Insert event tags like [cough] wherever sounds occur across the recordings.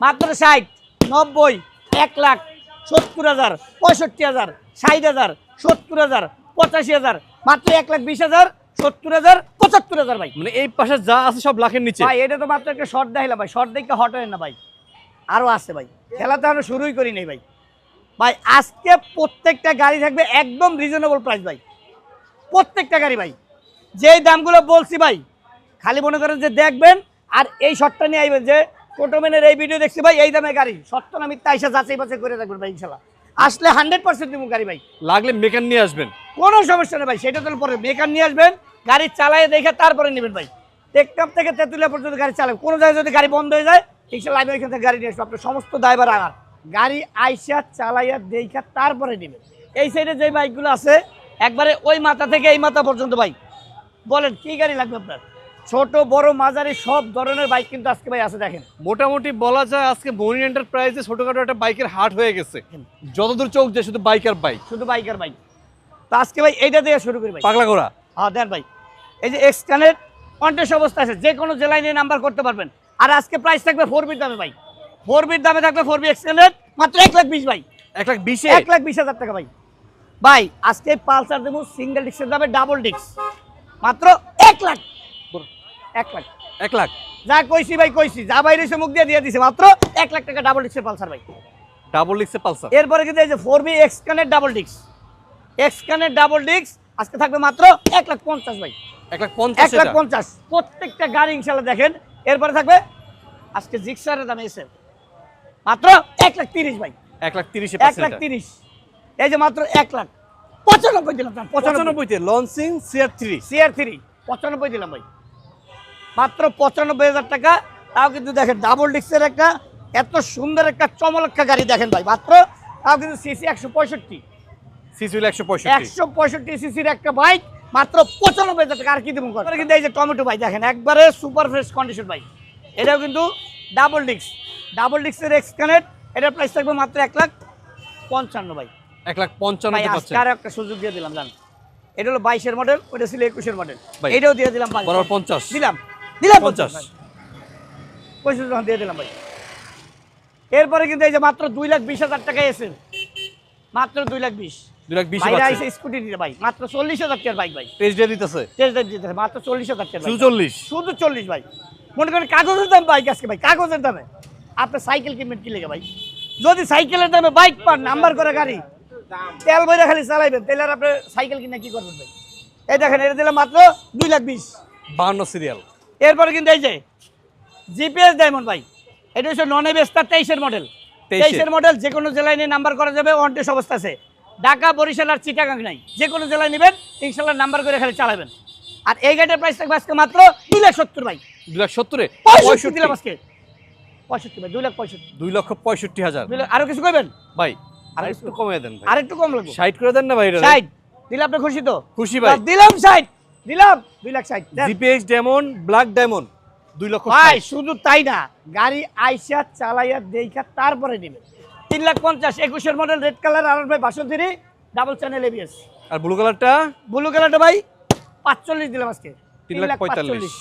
মাত্র ষাট নব্বই এক লাখ সত্তর হাজার পঁয়ষট্টি হাজার ষাট হাজার সত্তর হাজার পঁচাশি হাজার মাত্র এক লাখ বিশ হাজার সত্তর হাজার পঁচাত্তর হাজার ভাই। মানে এই পাশে যা আছে সব লাখের নিচে। ভাই এটা তো মাত্র একটা শর্ট দেখাইলাম ভাই শর্ট দেখে হট হয় না ভাই। আরও আছে ভাই খেলা তো আমরা শুরুই করি নাই ভাই। ভাই আজকে প্রত্যেকটা গাড়ি থাকবে একদম রিজনেবল প্রাইস ভাই। প্রত্যেকটা গাড়ি ভাই। যেই দামগুলো বলছি ভাই খালি মনে করেন যে দেখবেন আর এই শর্টটা নিয়ে আইবেন যে টোটোমেনের এই ভিডিও দেখছি ভাই এই দামে গাড়ি। সত্য না মিথ্যা আইসা যাচাই বাছাই করে রাখবেন ভাই ইনশাল্লাহ। আসলে হান্ড্রেড পার্সেন্ট দিব গাড়ি ভাই। লাগলে মেকান নিয়ে আসবেন। কোনো সমস্যা নেই ভাই সেটা তো পরে মেকার নিয়ে আসবেন গাড়ি চালায় দেখে তারপরে নেবেন ভাই। টেকটাপ থেকে তেঁতুলিয়া পর্যন্ত গাড়ি চালাবেন। কোনো জায়গায় যদি গাড়ি বন্ধ হয়ে যায় ইনশাল্লাহ আমি ওইখান থেকে গাড়ি নিয়ে আসব। আপনার সমস্ত ড্রাইভার আমার গাড়ি আইসা চালাইয়া দেখা তারপরে নেবেন। এই সাইডে যে বাইকগুলো আছে একবারে ওই মাথা থেকে এই মাথা পর্যন্ত ভাই। বলেন কি গাড়ি লাগবে আপনার? ছোট বড় মাঝারি সব ধরনের বাইক কিন্তু আজকে ভাই আছে দেখেন। মোটামুটি বলা যায় আজকে মনি এন্টারপ্রাইজে ছোটখাটো একটা বাইকের হাট হয়ে গেছে। যতদূর চোখ যায় শুধু বাইক আর বাইক শুধু বাইক আর বাইক তো আজকে ভাই এইটা দিয়ে শুরু করি ভাই। পাগলা ঘোড়া। হ্যাঁ দেন ভাই। এই যে এক্সকানের কন্টেস্ট অবস্থা আছে যে কোনো জেলায় নিয়ে নাম্বার করতে পারবেন। আর আজকে প্রাইস থাকবে ফোর বির দামে ভাই। ফোর বির দামে থাকবে ফোর বি এক্সকানের মাত্র এক লাখ বিশ ভাই। এক লাখ বিশে এক লাখ বিশ হাজার টাকা ভাই। ভাই আজকে পালসার দেবো সিঙ্গেল ডিস্কের দামে ডাবল ডিস্ক মাত্র এক লাখ। এক লাখ। এক লাখ? যা কইছি ভাই কইছি। যা বাইরে এসে মুখ দিয়ে দিয়ে দিছে মাত্র এক লাখ টাকা ডাবল ডিস্কের পালসার ভাই। ডাবল লিখছে পালসার? এরপরে কিন্তু এই যে ফোর বি এক্সকানের ডাবল ডিস্ক এক্সকানের ডাবল ডিস্ক আজকে থাকবে মাত্র এক লাখ পঞ্চাশ ভাই। এক লাখ পঞ্চাশ এক লাখ পঞ্চাশ। প্রত্যেকটা গাড়ি ইনশাল্লাহ দেখেন। এরপরে থাকবে আজকে জিক্সারের দাম এসে। মাত্র এক লাখ তিরিশ ভাই। এক লাখ তিরিশে এক লাখ তিরিশ। এই যে মাত্র এক লাখ। পঁচানব্বই দিলাম পঁচানব্বইতে launching CR three CR three পঁচানব্বই দিলাম ভাই। মাত্র পঁচানব্বই হাজার টাকা। তাও কিন্তু দেখেন ডাবল ডিক্সের একটা এত সুন্দর একটা চমলক্ষা গাড়ি দেখেন ভাই মাত্র তাও কিন্তু সিসি একশো পঁয়ষট্টি। সিসিউল একশো পঁয়ষট্টি। একশো পঁয়ষট্টি সিসির একটা বাইক মাত্র পঁচানব্বই হাজার টাকা। আর কি দেবো করে কিন্তু এই যে টমেটো ভাই দেখেন একবারে সুপার ফ্রেশ কন্ডিশন বাইক এটাও কিন্তু ডাবল ডিস্ক ডাবল ডিস্কের এক্স কানেক্ট এটার প্রাইস থাকবে মাত্র এক লাখ পঞ্চান্ন ভাই। এক লাখ পঞ্চান্ন ভাই আরও একটা সুযোগ দিয়ে দিলাম জান। এটা হলো বাইশের মডেল ওটা ছিল একুশের মডেল এটাও দিয়ে দিলাম পঞ্চাশ। দিলাম। দিলাম পঞ্চাশ। পঁচিশ যখন দিয়ে দিলাম ভাই। এরপরে কিন্তু এই যে মাত্র দুই লাখ বিশ হাজার টাকা এসে মাত্র দুই লাখ বিশ। স্কুটি দিতে ভাই মাত্র চল্লিশ হাজার টাকার বাইক ভাই। টেস্ট দিতেছে। টেস্ট ড্রাইভ মাত্র চল্লিশ হাজার টাকা চল্লিশ। শুধু চল্লিশ ভাই। মনে করেন কাগজের দাম বাইক আজকে ভাই কাগজের দামে। আপনি সাইকেল কিনবেন কি লেগে ভাই? যদি সাইকেলের দামে বাইক পান নাম্বার করে গাড়ি তেল বইরা খালি চালাইবেন তাহলে আর আপনি সাইকেল কিনে কি করবেন ভাই? এই দেখেন এটা দিলাম মাত্র দুই লাখ বিশ। বাহান্ন সিরিয়াল এরপরে কিন্তু এই যে জিপিএস ডায়মন্ড ভাই এটা হচ্ছে নন এবেস্টার তেইশের মডেল তেইশের। মডেল যে কোনো জেলায় নিয়ে নাম্বার করা যাবে ওয়ান্টেস অবস্থা আছে। ঢাকা বরিশাল আর চিটাগাং নাই। যে কোনো জেলায় নেবেন ইনশাল্লাহ নাম্বার করে খালি চালাবেন। আর এই গাড়িটার প্রাইস থাকবে আজকে মাত্র দুই লাখ সত্তর ভাই। দুই লাখ সত্তরে? পঁয়ষট্টি দিলাম আজকে। পঁয়ষট্টি ভাই দুই লাখ পঁয়ষট্টি। দুই লক্ষ পঁয়ষট্টি হাজার। দুই লাখ আরও কিছু করবেন ভাই আর একটু কমে দেন আর একটু কম লাগবে। ষাট করে দেন না ভাই ষাট। দিলে আপনি খুশি তো? খুশি ভাই। দিলাম ষাট। দিলাম দুই লাখ ষাট। জিপিএক্স ব্ল্যাক ডায়মন্ড দুই লক্ষ ভাই। শুধু তাই না গাড়ি আইসা চালাইয়া দেখা তারপরে নেবেন তিন লাখ পঞ্চাশ একুশের মডেল রেড কালার আর ভাই বাসন্তিরি ডাবল চ্যানেল এবিএস আর ব্লু কালারটা ব্লু কালারটা ভাই পাঁচচল্লিশ দিলাম আজকে। তিন লাখ পঁয়তাল্লিশ।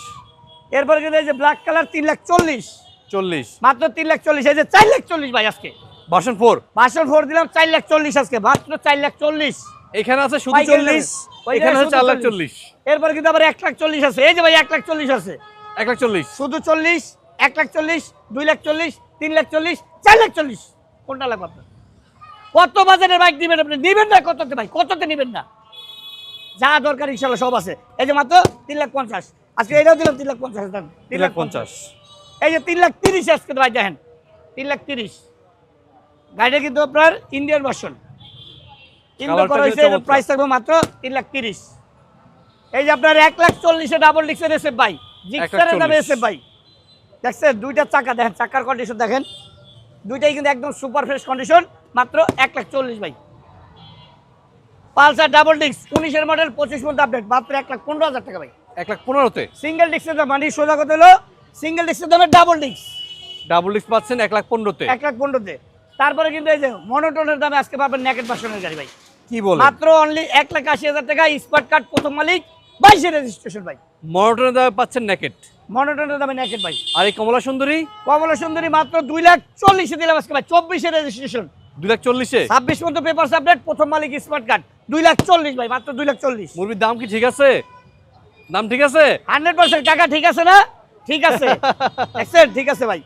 এরপরে কিন্তু এই যে ব্ল্যাক কালার তিন লাখ চল্লিশ। চল্লিশ। মাত্র তিন লাখ চল্লিশ এই যে চার লাখ চল্লিশ ভাই আজকে। Version four. বাসন ফোর দিলাম চার লাখ চল্লিশ আজকে মাত্র চার লাখ চল্লিশ। এখানে আছে শুধু পাইকারি চল্লিশ দামে। এখানে ওইখানে আছে চার লাখ চল্লিশ। এরপরে কিন্তু আবার এক লাখ চল্লিশ আছে। এই যে ভাই এক লাখ চল্লিশ আছে। এক লাখ চল্লিশ। শুধু চল্লিশ এক লাখ চল্লিশ দুই লাখ চল্লিশ তিন লাখ চল্লিশ চার লাখ চল্লিশ। কোনটা লাগবে আপনার? কত বাজারের বাইক দিবেন আপনি? নিবেন না কততে ভাই? কততে নিবেন না? যা দরকার ইনশাল্লাহ সব আছে। এই যে মাত্র তিন লাখ পঞ্চাশ। আজকে এটাও দিলাম তিন লাখ পঞ্চাশ দাম তিন লাখ পঞ্চাশ। এই যে তিন লাখ তিরিশ আজকে ভাই দেখেন। তিন লাখ তিরিশ। গাড়িটা কিন্তু আপনার ইন্ডিয়ান ভার্সন কিন্তু করা হয়েছে প্রাইস থাকবে মাত্র তিন লাখ তিরিশ। এই যে আপনার এক লাখ চল্লিশে ডাবল ডিক্সের এসে ভাই জিক্সারের দামে এসে ভাই। দেখছেন দুইটা চাকা দেখেন চাকার কন্ডিশন দেখেন। দুইটাই কিন্তু একদম সুপার ফ্রেশ কন্ডিশন মাত্র এক লাখ চল্লিশ ভাই। পালসার ডাবল ডিক্স উনিশের মডেল পঁচিশ মধ্যে আপডেট মাত্র এক লাখ পনেরো হাজার টাকা ভাই। এক লাখ পনেরোতে? সিঙ্গেল ডিক্সের দাম মানে সোজা কথা হলো সিঙ্গেল ডিক্সের দামে ডাবল ডিক্স ডাবল পাচ্ছেন এক লাখ পনেরোতে? এক লাখ পনেরোতে। তারপরে কিন্তু এই যে মনোটনের দামে আজকে পাবেন নেকেট ভার্সনের গাড়ি ভাই। কি বলে মাত্র অনলি এক লাখ আশি হাজার টাকা স্মার্ট কার্ড প্রথম মালিক বাইশে রেজিস্ট্রেশন ভাই। মনোটনের দামে পাচ্ছেন নেকেট মনোটনের দামে নেকেট ভাই। আর এই কমলা সুন্দরী? কমলা সুন্দরী মাত্র দুই লাখ চল্লিশে দিলাম আজকে ভাই চব্বিশে রেজিস্ট্রেশন দুই লাখ চল্লিশে? ছাব্বিশ পর্যন্ত পেপার আপডেট প্রথম মালিক স্মার্ট কার্ড। দুই লাখ চল্লিশ ভাই মাত্র দুই লাখ চল্লিশ। মুরবির দাম কি ঠিক আছে? দাম ঠিক আছে? হান্ড্রেড পার্সেন্ট টাকা ঠিক আছে না? ঠিক আছে। [laughs] ঠিক আছে ভাই।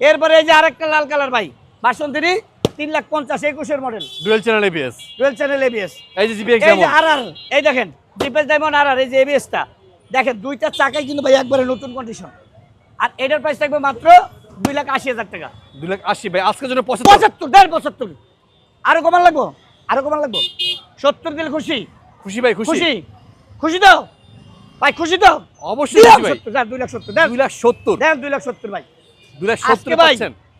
এরপরে এই যে আরেকটা লাল কালার ভাই বাসন্তীরই তিন লাখ পঞ্চাশ একুশের model dual channel ABS dual channel ABS এই যে এই যে আর আর এই দেখেন ডিপেস ডায়মন্ড আর আর এই যে এবিএসটা দেখেন দুইটা চাকাই কিন্তু ভাই একবারে নতুন কন্ডিশন আর এটার প্রাইস থাকবে মাত্র দুই লাখ আশি হাজার টাকা। দুই লাখ আশি ভাই আজকের জন্য পঁচাত্তর। দেড় পঁচাত্তর। আরও কমান লাগবো? আরও কমান লাগবো? সত্তর দিলে খুশি? খুশি ভাই খুশি। খুশি? তো? ভাই খুশি তো? অবশ্যই দুই লাখ সত্তর দুই লাখ সত্তর। দুই লাখ সত্তর ভাই। দুই লাখ সত্তর ভাই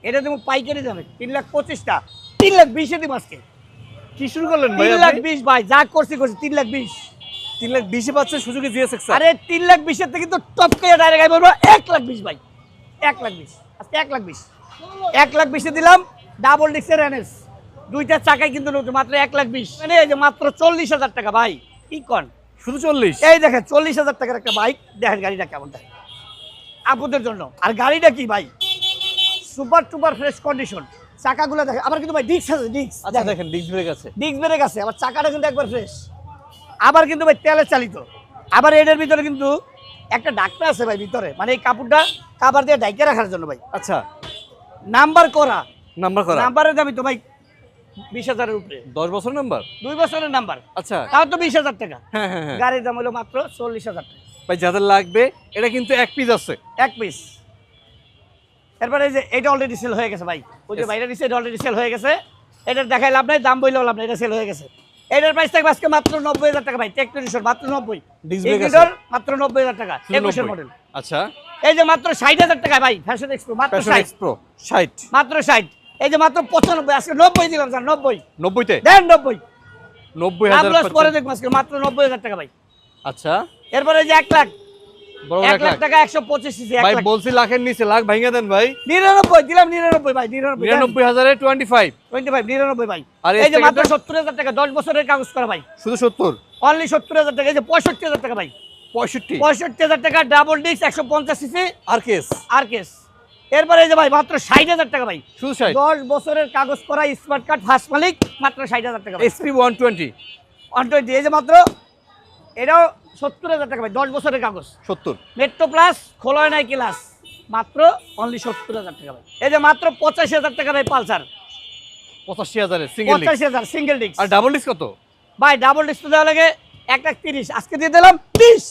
এটা তুমি পাইকারি যাবে তিন লাখ পঁচিশটা। তিন লাখ বিশে দিব আজকে। কি শুরু করলেন তিন লাখ বিশ ভাই যা করছি করছি তিন লাখ বিশ। তিন লাখ বিশে পাচ্ছেন সুযোগে জিএস এক্স আরে তিন লাখ বিশের থেকে তো টপ করে ডাইরেক্ট আমি বলব এক লাখ বিশ ভাই। এক লাখ বিশ আজকে এক লাখ বিশ। এক লাখ বিশে দিলাম ডাবল ডিক্সের এনএস দুইটা চাকায় কিন্তু নতুন মাত্র এক লাখ বিশ। মানে এই যে মাত্র চল্লিশ হাজার টাকা ভাই কি কন? শুধু চল্লিশ? এই দেখেন চল্লিশ হাজার টাকার একটা বাইক দেখেন গাড়িটা কেমন দেখেন আপুদের জন্য। আর গাড়িটা কি ভাই? Super duper fresh condition. চাকাগুলো দেখেন আবার কিন্তু ভাই ডিক্স আছে ডিক্স আচ্ছা দেখেন। ডিস্ক ব্রেক আছে ডিক্স ব্রেক আছে আবার চাকাটা কিন্তু একবার ফ্রেশ। আবার কিন্তু ভাই তেলে চালিত। আবার এটার ভিতরে কিন্তু একটা ডাক্তার আছে ভাই ভিতরে মানে এই কাপড়টা কাবার দিয়ে ডাইকে রাখার জন্য ভাই। আচ্ছা। নাম্বার করা। নাম্বার করা। নাম্বারের দামি তো ভাই বিশ হাজারের উপরে। দশ বছর নাম্বার? দুই বছরের নাম্বার। আচ্ছা। তাও তো বিশ হাজার টাকা। হ্যাঁ হ্যাঁ হ্যাঁ। গাড়ির দাম হলো মাত্র চল্লিশ হাজার টাকা। ভাই যাদের লাগবে এটা কিন্তু এক পিস আছে। এক পিস এরপরে এই যে এটা অলরেডি সেল হয়ে গেছে ভাই। ওই যে. বাইরে দিচ্ছে এটা অলরেডি সেল হয়ে গেছে। এটার দেখাই লাভ নাই দাম বইলেও লাভ নাই এটা সেল হয়ে গেছে। এটার প্রাইস থাকবে আজকে মাত্র নব্বই হাজার টাকা ভাই টেকনোরিশন মাত্র নব্বই? মাত্র নব্বই হাজার টাকা একুশের মডেল আচ্ছা। এই যে মাত্র ষাট হাজার টাকা ভাই ফ্যাশন এক্সপ্রো মাত্র প্যাশন ষাট। মাত্র ষাট। এই যে মাত্র পঁচানব্বই আজকে নব্বই দিলাম স্যার নব্বই। নব্বইতে? দেন নব্বই। নব্বই হাজার পরে। দেখব আজকে মাত্র নব্বই হাজার টাকা ভাই। আচ্ছা। এরপরে এই যে এক লাখ। এক লাখ টাকা একশো পঁচিশ ভাই বলছি লাখের নিচে লাখ ভাঙিয়ে দেন ভাই। নিরানব্বই দিলাম নিরানব্বই ভাই নিরানব্বই নিরানব্বই হাজারে টোয়েন্টি ফাইভ টোয়েন্টি ফাইভ নিরানব্বই ভাই। আর এই যে মাত্র সত্তর হাজার টাকা দশ বছরের কাগজ করা ভাই। শুধু সত্তর? অনলি সত্তর হাজার টাকা এই যে পঁয়ষট্টি হাজার টাকা ভাই। পঁয়ষট্টি? পঁয়ষট্টি হাজার টাকা ডাবল ডিস্ক একশো পঞ্চাশ সিসি। আর কেস? আর কেস। এরপরে এই যে ভাই মাত্র ষাট হাজার টাকা ভাই। শুধু দশ বছরের কাগজ করা স্মার্ট কার্ড ফার্স্ট মালিক মাত্র ষাট হাজার টাকা SP one twenty one twenty এই যে মাত্র এটাও সত্তর হাজার টাকা ভাই দশ বছরের কাগজ। সত্তর? মেট্রো প্লাস খোলা নাই ক্লাস মাত্র অনলি সত্তর হাজার টাকা ভাই। এই যে মাত্র পঁচাশি হাজার টাকা ভাই পালসার। পঁচাশি হাজারে সিঙ্গেল পঁচাশি হাজার সিঙ্গেল ডিস্ক আর ডাবল ডিস্ক কত? ভাই ডাবল ডিস্ক দেওয়া লাগে এক লাখ তিরিশ। আজকে দিয়ে দিলাম বিশ।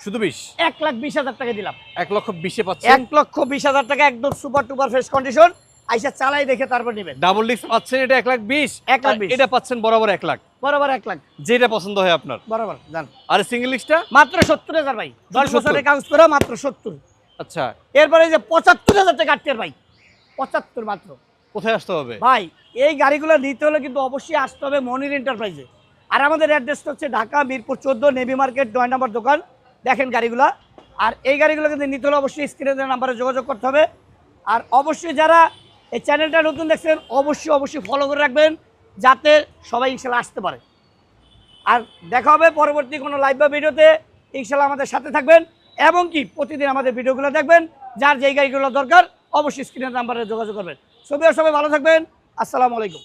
শুধু বিশ? এক লাখ বিশ হাজার টাকা দিলাম। এক লক্ষ বিশে পাচ্ছেন এক লক্ষ বিশ হাজার টাকা একদম সুপার টুপার ফ্রেশ কন্ডিশন আইসা চালাই দেখে তারপর নেবেন। ডাবল ডিস্ক পাচ্ছেন এটা এক লাখ বিশ। এক লাখ এটা পাচ্ছেন বরাবর এক লাখ। বরাবর এক লাখ। যেটা পছন্দ হয় আপনার। বরাবর জান। আর সিঙ্গেল ডিস্কটা মাত্র সত্তর হাজার ভাই। দশ 70 বছরের কাগজ করা মাত্র সত্তর। আচ্ছা। এরপরে যে পঁচাত্তর হাজার টাকা আটটের ভাই। পঁচাত্তর মাত্র। কোথায় আসতে হবে? ভাই এই গাড়িগুলো নিতে হলে কিন্তু অবশ্যই আসতে হবে মনির এন্টারপ্রাইজে আর আমাদের অ্যাড্রেসটা হচ্ছে ঢাকা মিরপুর চোদ্দ নেভি মার্কেট নয় নম্বর দোকান। দেখেন গাড়িগুলো। আর এই গাড়িগুলো কিন্তু নিতে হলে অবশ্যই স্ক্রিনের নাম্বারে যোগাযোগ করতে হবে। আর অবশ্যই যারা এই চ্যানেলটা নতুন দেখছেন অবশ্যই অবশ্যই ফলো করে রাখবেন। যাতে সবাই ইনশাল্লাহ আসতে পারে। আর দেখা হবে পরবর্তী কোনো লাইভ বা ভিডিওতে। ইনশাল্লাহ আমাদের সাথে থাকবেন এবং কি প্রতিদিন আমাদের ভিডিওগুলো দেখবেন। যার যেই গাড়িগুলো দরকার, অবশ্যই স্ক্রিনের নাম্বারে যোগাযোগ করবেন। সবাই সবাই ভালো থাকবেন। আসসালামু আলাইকুম।